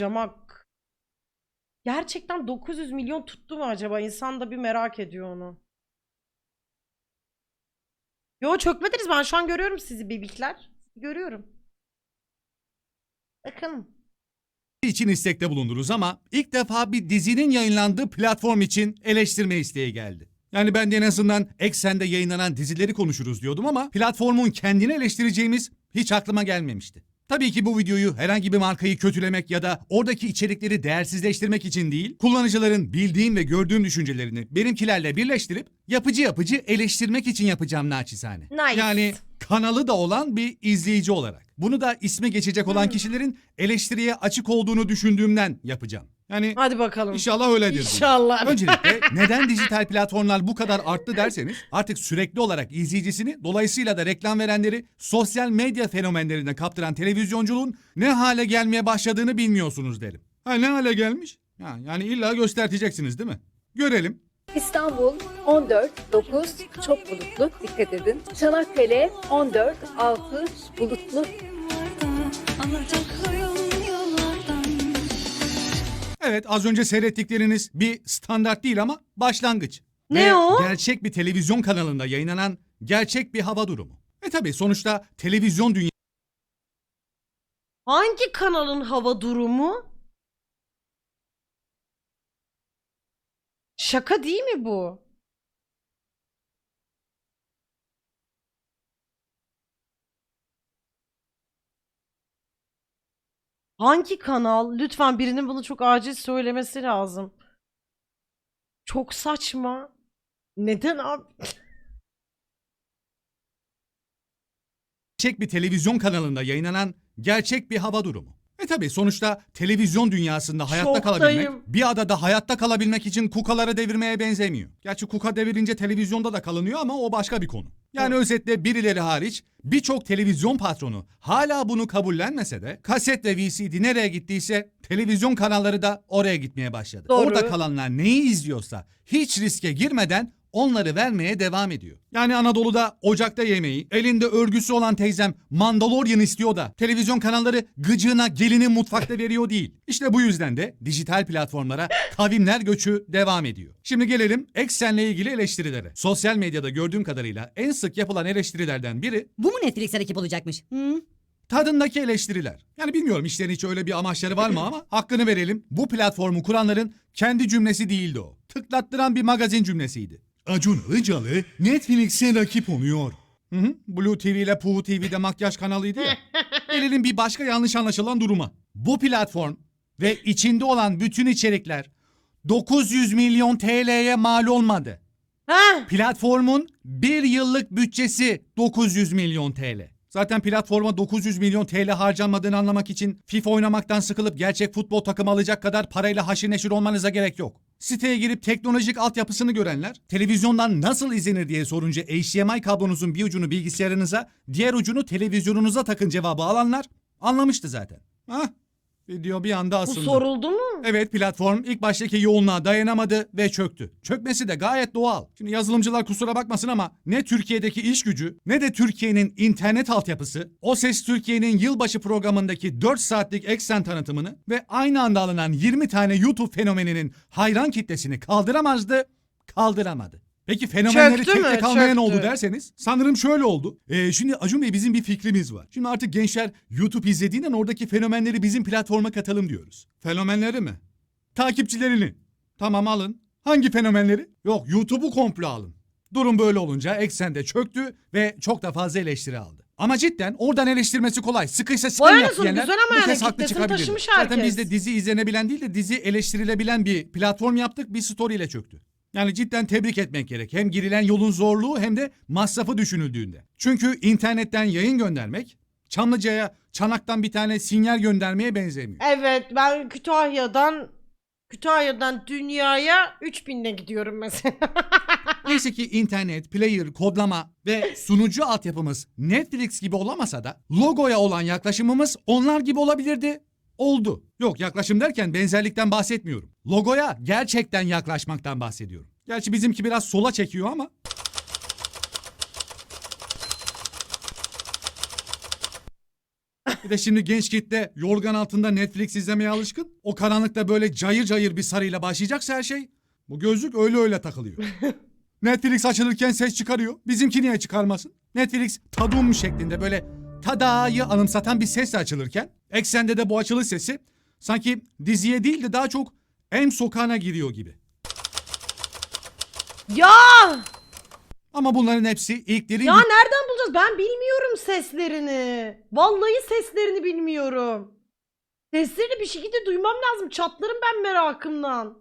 kocamak. Gerçekten 900 milyon tuttu mu acaba? İnsan da bir merak ediyor onu. Yo çökmediniz ben şu an görüyorum sizi bebikler. Görüyorum. Bakın. için istekte bulundunuz ama ilk defa bir dizinin yayınlandığı platform için eleştirme isteği geldi. Yani ben de en azından Eksen'de yayınlanan dizileri konuşuruz diyordum ama platformun kendini eleştireceğimiz hiç aklıma gelmemişti. Tabii ki bu videoyu herhangi bir markayı kötülemek ya da oradaki içerikleri değersizleştirmek için değil, kullanıcıların bildiğim ve gördüğüm düşüncelerini benimkilerle birleştirip yapıcı yapıcı eleştirmek için yapacağım naçizane. Nice. Yani kanalı da olan bir izleyici olarak. Bunu da isme geçecek olan Hmm. kişilerin eleştiriye açık olduğunu düşündüğümden yapacağım. Yani Hadi bakalım. inşallah öyledir. bu. İnşallah. Öncelikle neden dijital platformlar bu kadar arttı derseniz artık sürekli olarak izleyicisini dolayısıyla da reklam verenleri sosyal medya fenomenlerine kaptıran televizyonculuğun ne hale gelmeye başladığını bilmiyorsunuz derim. Ha ne hale gelmiş? Ha, yani illa gösterteceksiniz değil mi? Görelim. İstanbul 14 9 çok bulutlu dikkat edin. Çanakkale 14 6 bulutlu Evet az önce seyrettikleriniz bir standart değil ama başlangıç. Ne Ve o? Gerçek bir televizyon kanalında yayınlanan gerçek bir hava durumu. E tabi sonuçta televizyon Hangi kanalın hava durumu? Şaka değil mi bu? Hangi kanal? Lütfen birinin bunu çok acil söylemesi lazım. Çok saçma. Neden abi? gerçek bir televizyon kanalında yayınlanan gerçek bir hava durumu. E tabi sonuçta televizyon dünyasında hayatta Şoktayım. kalabilmek bir adada hayatta kalabilmek için kukaları devirmeye benzemiyor. Gerçi kuka devirince televizyonda da kalınıyor ama o başka bir konu. Yani özetle birileri hariç birçok televizyon patronu hala bunu kabullenmese de kaset ve VCD nereye gittiyse televizyon kanalları da oraya gitmeye başladı. Doğru. Orada kalanlar neyi izliyorsa hiç riske girmeden onları vermeye devam ediyor. Yani Anadolu'da ocakta yemeği, elinde örgüsü olan teyzem Mandalorian istiyor da televizyon kanalları gıcığına gelini mutfakta veriyor değil. İşte bu yüzden de dijital platformlara kavimler göçü devam ediyor. Şimdi gelelim Eksen'le ilgili eleştirilere. Sosyal medyada gördüğüm kadarıyla en sık yapılan eleştirilerden biri Bu mu Netflix'e rakip olacakmış? Hı? tadındaki eleştiriler. Yani bilmiyorum işlerin hiç öyle bir amaçları var mı ama hakkını verelim. Bu platformu kuranların kendi cümlesi değildi o. Tıklattıran bir magazin cümlesiydi. Acun Ilıcalı Netflix'e rakip oluyor. Hı hı. Blue TV ile Puhu TV'de makyaj kanalıydı ya. Gelelim bir başka yanlış anlaşılan duruma. Bu platform ve içinde olan bütün içerikler 900 milyon TL'ye mal olmadı. Heh. Platformun bir yıllık bütçesi 900 milyon TL. Zaten platforma 900 milyon TL harcanmadığını anlamak için FIFA oynamaktan sıkılıp gerçek futbol takımı alacak kadar parayla haşır neşir olmanıza gerek yok. Siteye girip teknolojik altyapısını görenler, televizyondan nasıl izlenir diye sorunca HDMI kablonuzun bir ucunu bilgisayarınıza, diğer ucunu televizyonunuza takın cevabı alanlar anlamıştı zaten. Hah, video bir anda Bu asıldı. soruldu mu? Evet platform ilk baştaki yoğunluğa dayanamadı ve çöktü. Çökmesi de gayet doğal. Şimdi yazılımcılar kusura bakmasın ama ne Türkiye'deki iş gücü ne de Türkiye'nin internet altyapısı O Ses Türkiye'nin yılbaşı programındaki 4 saatlik eksen tanıtımını ve aynı anda alınan 20 tane YouTube fenomeninin hayran kitlesini kaldıramazdı, kaldıramadı. Peki fenomenleri Çöktü tek mü? tek almayan Çöktü. oldu derseniz sanırım şöyle oldu. Ee, şimdi Acun Bey bizim bir fikrimiz var. Şimdi artık gençler YouTube izlediğinden oradaki fenomenleri bizim platforma katalım diyoruz. Fenomenleri mi? Takipçilerini. Tamam alın. Hangi fenomenleri? Yok YouTube'u komple alın. Durum böyle olunca Eksen'de çöktü ve çok da fazla eleştiri aldı. Ama cidden oradan eleştirmesi kolay. Sıkıysa Vay yap anasını, diyenler güzel ama bu yani kez haklı kitlesini çıkabilir. taşımış Zaten herkes. biz de dizi izlenebilen değil de dizi eleştirilebilen bir platform yaptık. Bir story ile çöktü. Yani cidden tebrik etmek gerek. Hem girilen yolun zorluğu hem de masrafı düşünüldüğünde. Çünkü internetten yayın göndermek Çamlıca'ya Çanak'tan bir tane sinyal göndermeye benzemiyor. Evet ben Kütahya'dan Kütahya'dan dünyaya 3000'le gidiyorum mesela. Neyse ki internet, player, kodlama ve sunucu altyapımız Netflix gibi olamasa da logoya olan yaklaşımımız onlar gibi olabilirdi. Oldu. Yok yaklaşım derken benzerlikten bahsetmiyorum. Logoya gerçekten yaklaşmaktan bahsediyorum. Gerçi bizimki biraz sola çekiyor ama. Bir de şimdi genç kitle yorgan altında Netflix izlemeye alışkın. O karanlıkta böyle cayır cayır bir sarıyla başlayacaksa her şey. Bu gözlük öyle öyle takılıyor. Netflix açılırken ses çıkarıyor. Bizimki niye çıkarmasın? Netflix tadum şeklinde böyle tadayı anımsatan bir sesle açılırken eksende de bu açılış sesi sanki diziye değil de daha çok em sokağına giriyor gibi. Ya! Ama bunların hepsi ilklerin Ya nereden bulacağız? Ben bilmiyorum seslerini. Vallahi seslerini bilmiyorum. Seslerini bir şekilde duymam lazım. Çatlarım ben merakımdan.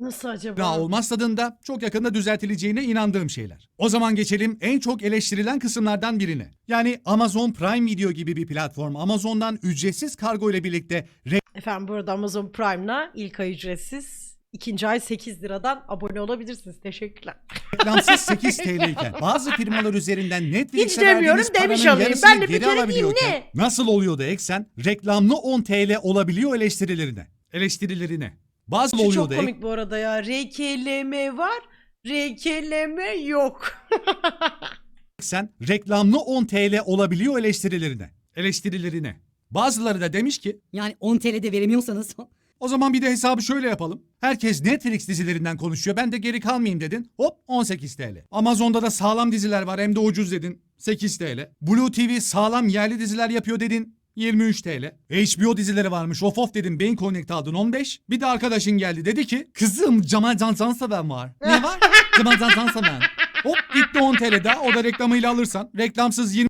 Nasıl acaba? daha olmaz tadında çok yakında düzeltileceğine inandığım şeyler. O zaman geçelim en çok eleştirilen kısımlardan birine. Yani Amazon Prime Video gibi bir platform Amazon'dan ücretsiz kargo ile birlikte Efendim burada Amazon Prime'la ilk ay ücretsiz. ikinci ay 8 liradan abone olabilirsiniz. Teşekkürler. reklamsız 8 TL iken bazı firmalar üzerinden Netflix'e Hiç demiyorum, verdiğiniz demiş paranın olayım. yarısını Ben de bir geri kere diyeyim, alabiliyorken ne? nasıl oluyor da eksen reklamlı 10 TL olabiliyor eleştirilerine. Eleştirilerine. Bazı Şu oluyor çok da komik bu arada ya. RKLM var. RKLM yok. eksen reklamlı 10 TL olabiliyor eleştirilerine. Eleştirilerine. Bazıları da demiş ki Yani 10 TL'de veremiyorsanız. O zaman bir de hesabı şöyle yapalım. Herkes Netflix dizilerinden konuşuyor. Ben de geri kalmayayım dedin. Hop 18 TL. Amazon'da da sağlam diziler var hem de ucuz dedin. 8 TL. Blue TV sağlam yerli diziler yapıyor dedin. 23 TL. HBO dizileri varmış. Of of dedim. Beyin Connect aldın 15. Bir de arkadaşın geldi dedi ki kızım Cemal Can Canseven var. Ne var? Cemal Can Canseven. Hop gitti 10 TL daha. O da reklamıyla alırsan. Reklamsız 20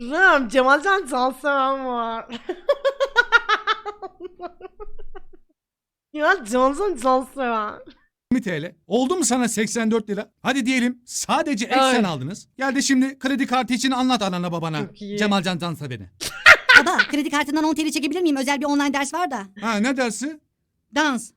Ram Cemalcan Canseven var. ya Cemalcan Canseven. TL. Oldu mu sana 84 lira? Hadi diyelim sadece eksen Ay. aldınız. Geldi şimdi kredi kartı için anlat anana babana. Çok iyi. Cemal Can Cansa beni. Baba kredi kartından 10 TL çekebilir miyim? Özel bir online ders var da. Ha ne dersi? Dans.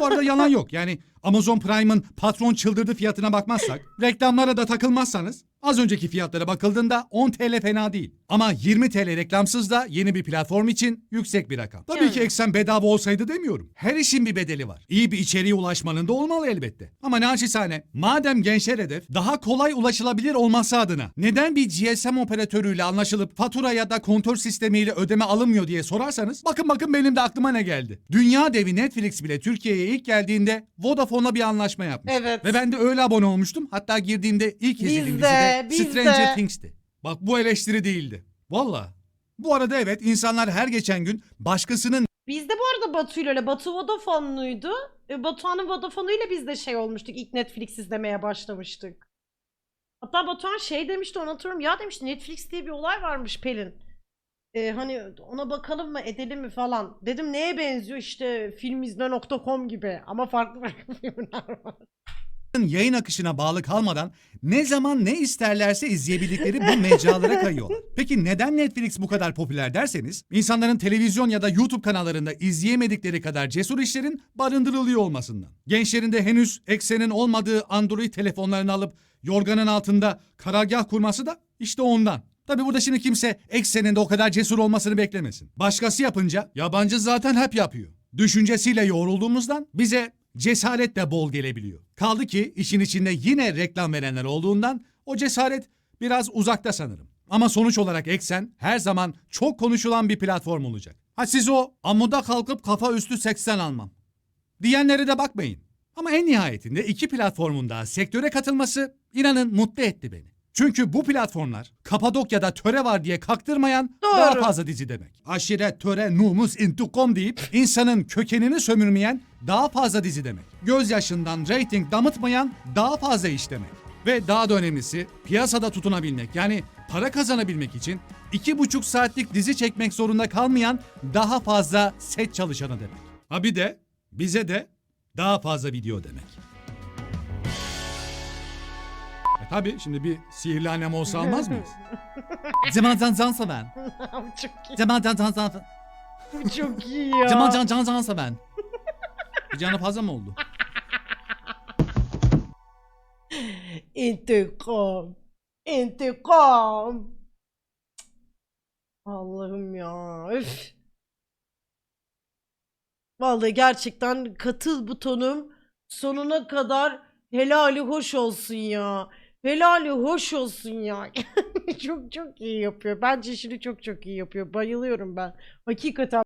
Bu arada yalan yok. Yani Amazon Prime'ın patron çıldırdı fiyatına bakmazsak, reklamlara da takılmazsanız az önceki fiyatlara bakıldığında 10 TL fena değil. Ama 20 TL reklamsız da yeni bir platform için yüksek bir rakam. Tabii Yani. ki eksen bedava olsaydı demiyorum. Her işin bir bedeli var. İyi bir içeriğe ulaşmanın da olmalı elbette. Ama naçizane madem gençler hedef daha kolay ulaşılabilir olması adına neden bir GSM operatörüyle anlaşılıp fatura ya da kontör sistemiyle ödeme alınmıyor diye sorarsanız bakın bakın benim de aklıma ne geldi. Dünya devi Netflix bile Türkiye'ye ilk geldiğinde Vodafone'la bir anlaşma yapmış. Evet. Ve ben de öyle abone olmuştum. Hatta girdiğimde ilk Biz izlediğim de, dizi de biz Stranger de. Things'ti. Bak bu eleştiri değildi. Valla. Bu arada evet insanlar her geçen gün başkasının Biz de bu arada Batu'yla öyle. Batu Vodafone'luydu. E, Batuhan'ın Vodafone'uyla biz de şey olmuştuk. İlk Netflix izlemeye başlamıştık. Hatta Batuhan şey demişti onu hatırlıyorum. Ya demişti Netflix diye bir olay varmış Pelin. E, hani ona bakalım mı edelim mi falan. Dedim neye benziyor işte filmizme.com gibi. Ama farklı farklı filmler var. Yayın akışına bağlı kalmadan ne zaman ne isterlerse izleyebildikleri bu mecralara kayıyorlar. Peki neden Netflix bu kadar popüler derseniz, insanların televizyon ya da YouTube kanallarında izleyemedikleri kadar cesur işlerin barındırılıyor olmasından. Gençlerin de henüz eksenin olmadığı Android telefonlarını alıp yorganın altında karargah kurması da işte ondan. Tabi burada şimdi kimse eksenin de o kadar cesur olmasını beklemesin. Başkası yapınca yabancı zaten hep yapıyor. Düşüncesiyle yoğrulduğumuzdan bize cesaret de bol gelebiliyor. Kaldı ki işin içinde yine reklam verenler olduğundan o cesaret biraz uzakta sanırım. Ama sonuç olarak Eksen her zaman çok konuşulan bir platform olacak. Ha siz o amuda kalkıp kafa üstü 80 almam. Diyenlere de bakmayın. Ama en nihayetinde iki platformun da sektöre katılması inanın mutlu etti beni. Çünkü bu platformlar Kapadokya'da töre var diye kaktırmayan daha Doğru. fazla dizi demek. Aşiret, töre, numus, intikam deyip insanın kökenini sömürmeyen daha fazla dizi demek. Gözyaşından reyting damıtmayan daha fazla iş demek. Ve daha da önemlisi piyasada tutunabilmek yani para kazanabilmek için iki buçuk saatlik dizi çekmek zorunda kalmayan daha fazla set çalışanı demek. Ha bir de bize de daha fazla video demek. E tabi şimdi bir sihirli annem olsa almaz mıyız? Cemal Can Cansa ben. Bu çok iyi. Cemal Can Can Can çok iyi ya. Cemal Can Can ben. Bir canı fazla mı oldu? İntikam. İntikam. Allah'ım ya. Üf. Vallahi gerçekten katıl butonum sonuna kadar helali hoş olsun ya. Helali hoş olsun ya. çok çok iyi yapıyor. Bence işini çok çok iyi yapıyor. Bayılıyorum ben. Hakikaten